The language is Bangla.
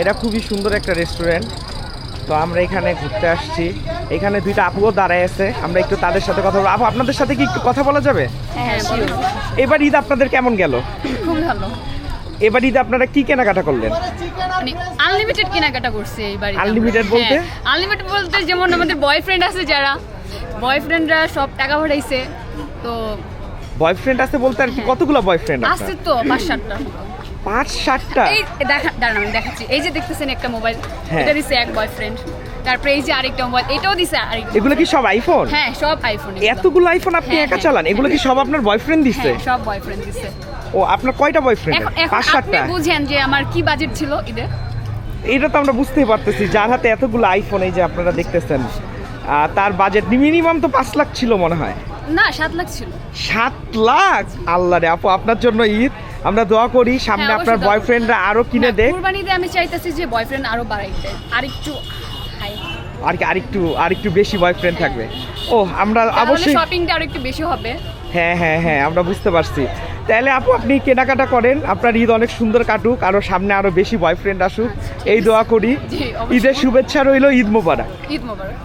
এটা খুবই সুন্দর একটা রেস্টুরেন্ট তো আমরা এখানে ঘুরতে আসছি। এখানে দুইটা আপুও দাঁড়ায় আছে। আমরা একটু তাদের সাথে কথা বলব। আপু আপনাদের সাথে কি একটু কথা বলা যাবে? হ্যাঁ এবার ঈদ আপনাদের কেমন গেল? খুব ভালো। এবার ঈদ আপনারা কি কেনাকাটা করলেন? মানে আনলিমিটেড কেনাকাটা করছে এই বাড়িতে Unlimited বলতে? আনলিমিটেড বলতে যেমন আমাদের বয়ফ্রেন্ড আছে যারা বয়ফ্রেন্ডরা সব টাকা পাঠাইছে। তো বয়ফ্রেন্ড আছে বলতে আর কি কতগুলো বয়ফ্রেন্ড আছে? আছে তো পাঁচ সাতটা পাঁচ সাতটা। এই দেখা দাঁড়ান আমি দেখাচ্ছি। এই যে দেখতেছেন একটা মোবাইল হ্যাঁ। এটা দিছে এক বয়ফ্রেন্ড তারপরে এই যে আরেকটা মোবাইল এটাও দিছে আরেকটা এগুলো কি সব আইফোন হ্যাঁ সব আইফোন এতগুলো আইফোন আপনি হ্যাঁ, একা হ্যাঁ। চালান? এগুলো কি সব আপনার বয়ফ্রেন্ড হ্যাঁ সব বয়ফ্রেন্ড দিছে। ও আপনার কয়টা বয়ফ্রেন্ড পাঁচ সাতটা? বুঝেন যে আমার কি বাজেট ছিল ঈদের এটা তো আমরা বুঝতেই পারতেছি যার হাতে এতগুলো আইফোন এই যে আপনারা দেখতেছেন। তার বাজেট মিনিমাম তো পাঁচ লাখ ছিল মনে হয়। না সাত লাখ ছিল। সাত লাখ? আল্লাহ রে আপু আপনার জন্য ঈদ? আমরা দোয়া করি সামনে হ্যাঁ, আপনার বয়ফ্রেন্ডরা আরও কিনে না, দেখ কুরবানিতে আমি চাইতেছি যে বয়ফ্রেন্ড আরও বাড়াইতে। আরেকটু আর কি আরেকটু আরেকটু বেশি বয়ফ্রেন্ড থাকবে। ও আমরা অবশ্যই শপিংটা আরও একটু বেশি হবে। হ্যাঁ হ্যাঁ হ্যাঁ আমরা বুঝতে পারছি। তাহলে আপু আপনি কেনাকাটা করেন। আপনার ঈদ অনেক সুন্দর কাটুক আরও সামনে আরও বেশি বয়ফ্রেন্ড আসুক। এই দোয়া করি। ঈদের শুভেচ্ছা রইল ঈদ মোবারক। ঈদ মোবারক।